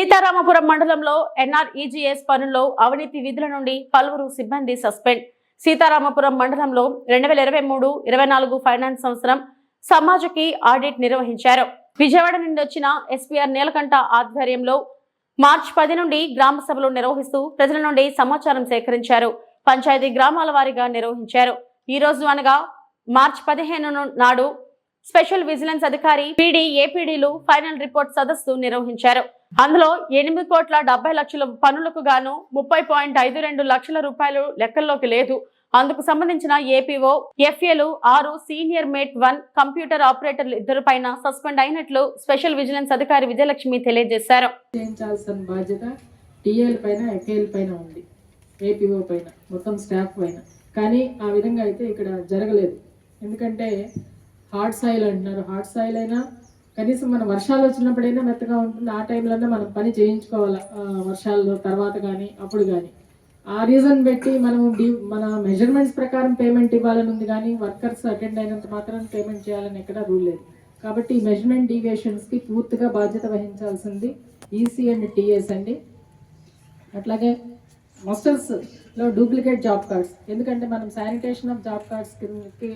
సీతారామపురం మండలంలో ఎన్ఆర్ఈజీఎస్ పనుల్లో అవినీతి విధుల నుండి పలువురు సిబ్బంది సస్పెండ్. సీతారామపురం మండలంలో రెండు వేల ఇరవై మూడు ఇరవై నాలుగు ఫైనాన్స్ సంవత్సరం సమాజకి ఆడిట్ నిర్వహించారు. విజయవాడ నుండి వచ్చిన ఎస్పీఆర్ నీలకంఠ ఆధ్వర్యంలో మార్చి పది నుండి గ్రామ సభలు నిర్వహిస్తూ ప్రజల నుండి సమాచారం సేకరించారు. పంచాయతీ గ్రామాల వారీగా నిర్వహించారు. ఈ రోజు అనగా మార్చి పదిహేను నాడు స్పెషల్ విజిలెన్స్ అధికారి పీడీ ఏపీడీలు ఫైనల్ రిపోర్ట్ సదస్సు నిర్వహించారు. అందులో ఎనిమిది కోట్ల డెబ్బై లక్షల పనులకు గాను ముప్పై పాయింట్ ఐదు రెండు లక్షల రూపాయలు లెక్కల్లోకి లేదు. అందుకు సంబంధించిన ఏపీఓ ఎఫ్ఏలు ఆరు సీనియర్ మేట్ వన్ కంప్యూటర్ ఆపరేటర్లు ఇద్దరు పైన సస్పెండ్ అయినట్లు స్పెషల్ విజిలెన్స్ అధికారి విజయలక్ష్మి తెలియజేశారు. మొత్తం స్టాఫ్ పైన. కానీ ఆ విధంగా అయితే ఇక్కడ జరగలేదు. ఎందుకంటే హార్డ్ సాయిల్ అంటున్నారు. హార్డ్ సాయిల్ అయినా కనీసం మన వర్షాలు వచ్చినప్పుడైనా మెత్తగా ఉంటుంది. ఆ టైంలోనే మనం పని చేయించుకోవాలి ఆ, వర్షాలు తర్వాత కానీ అప్పుడు కానీ. ఆ రీజన్ పెట్టి మనం డి మన మెజర్మెంట్స్ ప్రకారం పేమెంట్ ఇవ్వాలని ఉంది కానీ వర్కర్స్ అటెండ్ అయినంత మాత్రం పేమెంట్ చేయాలని ఎక్కడ రూల్ లేదు. కాబట్టి ఈ మెజర్మెంట్ డీవియేషన్స్కి పూర్తిగా బాధ్యత వహించాల్సింది ఈసీ అండ్ టీఎస్ అండి. అట్లాగే మస్టర్స్లో డూప్లికేట్ జాబ్ కార్డ్స్. ఎందుకంటే మనం శానిటేషన్ ఆఫ్ జాబ్ కార్డ్స్ కిందకి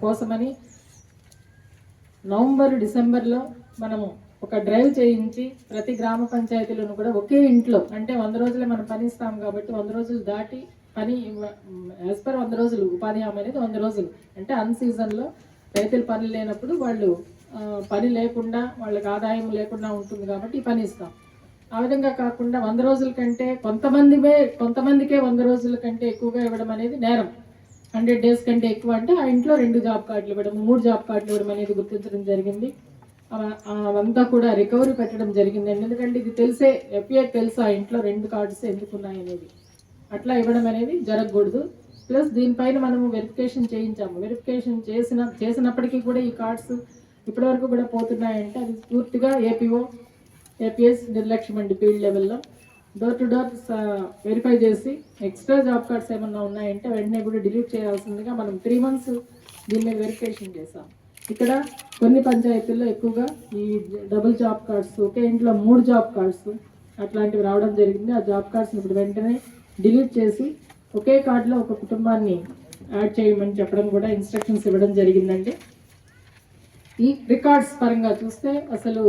కోసమని నవంబర్ డిసెంబర్లో మనము ఒక డ్రైవ్ చేయించి ప్రతి గ్రామ పంచాయతీలను కూడా ఒకే ఇంట్లో అంటే వంద రోజులే మనం పని ఇస్తాం కాబట్టి వంద రోజులు దాటి పని యాజ్ పర్ వంద రోజులు ఉపాధి హామీ అనేది వంద రోజులు. అంటే అన్ సీజన్లో రైతులు పని లేనప్పుడు వాళ్ళు పని లేకుండా వాళ్ళకి ఆదాయం లేకుండా ఉంటుంది కాబట్టి పని ఇస్తాం. ఆ విధంగా కాకుండా వంద రోజుల కంటే కొంతమందివే కొంతమందికే వంద రోజుల కంటే ఎక్కువగా ఇవ్వడం అనేది నేరం. హండ్రెడ్ డేస్ కంటే ఎక్కువ అంటే ఆ ఇంట్లో రెండు జాబ్ కార్డులు ఇవ్వడం మూడు జాబ్ కార్డులు ఇవ్వడం అనేది గుర్తించడం జరిగింది. అవంతా కూడా రికవరీ పెట్టడం జరిగింది. ఎందుకంటే ఇది తెలిసే ఎఫ్ఐఆర్ తెలుసు ఆ ఇంట్లో రెండు కార్డ్స్ ఎందుకున్నాయి అనేది. అట్లా ఇవ్వడం అనేది జరగకూడదు. ప్లస్ దీనిపైన మనము వెరిఫికేషన్ చేయించాము. వెరిఫికేషన్ చేసిన చేసినప్పటికీ కూడా ఈ కార్డ్స్ ఇప్పటివరకు కూడా పోతున్నాయంటే అది పూర్తిగా ఏపీఓ ఏపీఎస్ నిర్లక్ష్యం అండి ఫీల్డ్ లెవెల్లో డోర్ టు డోర్ వెరిఫై చేసి ఎక్స్ట్రా జాబ్ కార్డ్స్ ఏమన్నా ఉన్నాయంటే వెంటనే కూడా డిలీట్ చేయాల్సిందిగా మనం త్రీ మంత్స్ దీని మీద వెరిఫికేషన్ చేసాం ఇక్కడ కొన్ని పంచాయతీల్లో ఎక్కువగా ఈ డబుల్ జాబ్ కార్డ్స్ ఒకే ఇంట్లో మూడు జాబ్ కార్డ్స్ అట్లాంటివి రావడం జరిగింది. ఆ జాబ్ కార్డ్స్ని ఇప్పుడు వెంటనే డిలీట్ చేసి ఒకే కార్డులో ఒక కుటుంబాన్ని యాడ్ చేయమని చెప్పడం కూడా ఇన్స్ట్రక్షన్స్ ఇవ్వడం జరిగిందండి. ఈ రికార్డ్స్ పరంగా చూస్తే అసలు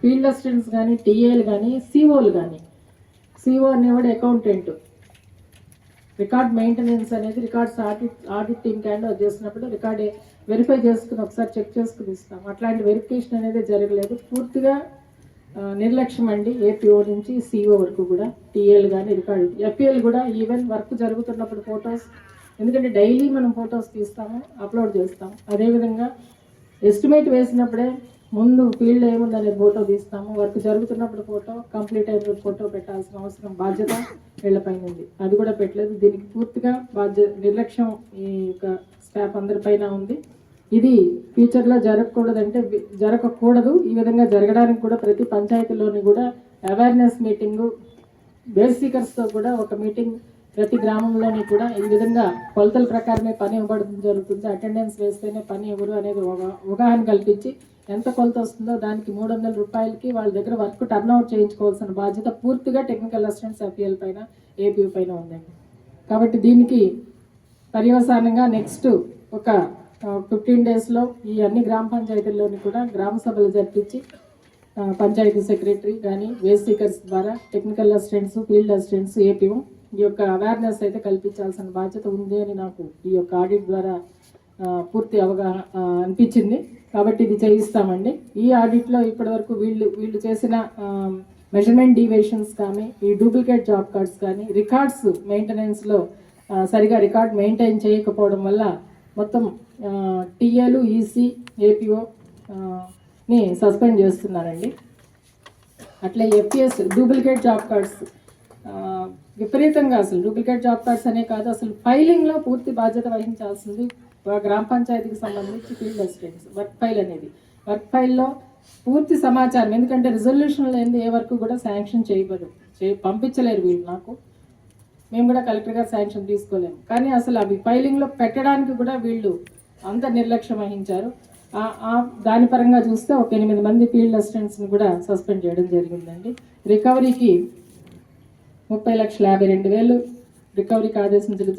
ఫీల్డ్ అసిస్టెంట్స్ కానీ టీఏలు కానీ సిఓలు కానీ సిఓ అనేవాడు అకౌంటెంట్ రికార్డ్ మెయింటెనెన్స్ అనేది రికార్డ్స్ ఆడిట్ ఆడిట్ టీమ్ క్యాండ్ చేసినప్పుడు రికార్డ్ వెరిఫై చేసుకుని ఒకసారి చెక్ చేసుకుని ఇస్తాం. అట్లాంటి వెరిఫికేషన్ అనేది జరగలేదు. పూర్తిగా నిర్లక్ష్యం అండి ఏపీఓ నుంచి సిఓ వరకు కూడా. టీఏలు కానీ రికార్డు ఎఫ్ఏలు కూడా ఈవెన్ వర్క్ జరుగుతున్నప్పుడు ఫొటోస్ ఎందుకంటే డైలీ మనం ఫొటోస్ తీస్తాము అప్లోడ్ చేస్తాం. అదేవిధంగా ఎస్టిమేట్ వేసినప్పుడే ముందు ఫీల్డ్ ఏముందనే ఫోటో తీస్తాము. వర్క్ జరుగుతున్నప్పుడు ఫోటో కంప్లీట్ అయినప్పుడు ఫోటో పెట్టాల్సిన అవసరం బాధ్యత వీళ్ళపైన ఉంది అది కూడా పెట్టలేదు. దీనికి పూర్తిగా బాధ్యత నిర్లక్ష్యం ఈ యొక్క స్టాఫ్ అందరిపైన ఉంది. ఇది ఫ్యూచర్లో జరగకూడదంటే జరగకూడదు. ఈ విధంగా జరగడానికి కూడా ప్రతి పంచాయతీలోని కూడా అవేర్నెస్ మీటింగు బేసికర్స్తో కూడా ఒక మీటింగ్ ప్రతి గ్రామంలోని కూడా ఈ విధంగా కొలతల ప్రకారమే పని ఇవ్వబడడం జరుగుతుంది. అటెండెన్స్ వేస్తేనే పని ఎవరు అనేది అవగాహన కల్పించి ఎంత కొలత వస్తుందో దానికి మూడు వందల రూపాయలకి వాళ్ళ దగ్గర వర్క్ టర్న్ అవుట్ చేయించుకోవాల్సిన బాధ్యత పూర్తిగా టెక్నికల్ అసిస్టెంట్స్ ఎఫ్ఈఎల్ పైన ఏపీ పైన ఉందండి. కాబట్టి దీనికి పర్యవసానంగా నెక్స్ట్ ఒక ఫిఫ్టీన్ డేస్లో ఈ అన్ని గ్రామ పంచాయతీల్లోని కూడా గ్రామ సభలు జరిపించి పంచాయతీ సెక్రటరీ కానీ వేస్ట్ సీకర్స్ ద్వారా technical assistants field assistants APO ఈ యొక్క అవేర్నెస్ అయితే కల్పించాల్సిన బాధ్యత ఉంది అని నాకు ఈ యొక్క ఆడిట్ ద్వారా పూర్తి అవగాహన అనిపించింది. కాబట్టి ఇది చేయిస్తామండి. ఈ ఆడిట్లో ఇప్పటివరకు వీళ్ళు వీళ్ళు చేసిన మెజర్మెంట్ డివేషన్స్ కానీ ఈ డూప్లికేట్ జాబ్ కార్డ్స్ కానీ రికార్డ్స్ మెయింటెనెన్స్లో సరిగా రికార్డ్ మెయింటైన్ చేయకపోవడం వల్ల మొత్తం టీఏలు ఈసీ ఏపీఓ ని సస్పెండ్ చేస్తున్నారండి. అట్లే ఎఫ్పిఎస్ డూప్లికేట్ జాబ్ కార్డ్స్ విపరీతంగా అసలు. డూప్లికేట్ జాబ్ కార్డ్స్ అనే కాదు అసలు ఫైలింగ్లో పూర్తి బాధ్యత వహించాల్సింది గ్రామ పంచాయతీకి సంబంధించి ఫీల్డ్ అసిస్టెంట్స్ వర్క్ ఫైల్ అనేది. వర్క్ ఫైల్లో పూర్తి సమాచారం ఎందుకంటే రిజల్యూషన్ లేని ఏ వరకు కూడా శాంక్షన్ చేయబడు చే పంపించలేరు వీళ్ళు నాకు. మేము కూడా కలెక్టర్ గారు శాంక్షన్ తీసుకోలేము. కానీ అసలు అవి ఫైలింగ్లో పెట్టడానికి కూడా వీళ్ళు అంత నిర్లక్ష్యం వహించారు. దాని పరంగా చూస్తే ఒక ఎనిమిది మంది ఫీల్డ్ అసిస్టెంట్స్ని కూడా సస్పెండ్ చేయడం జరిగిందండి. రికవరీకి ముప్పై లక్షల యాభై రెండు వేలు రికవరీకి ఆదేశించడం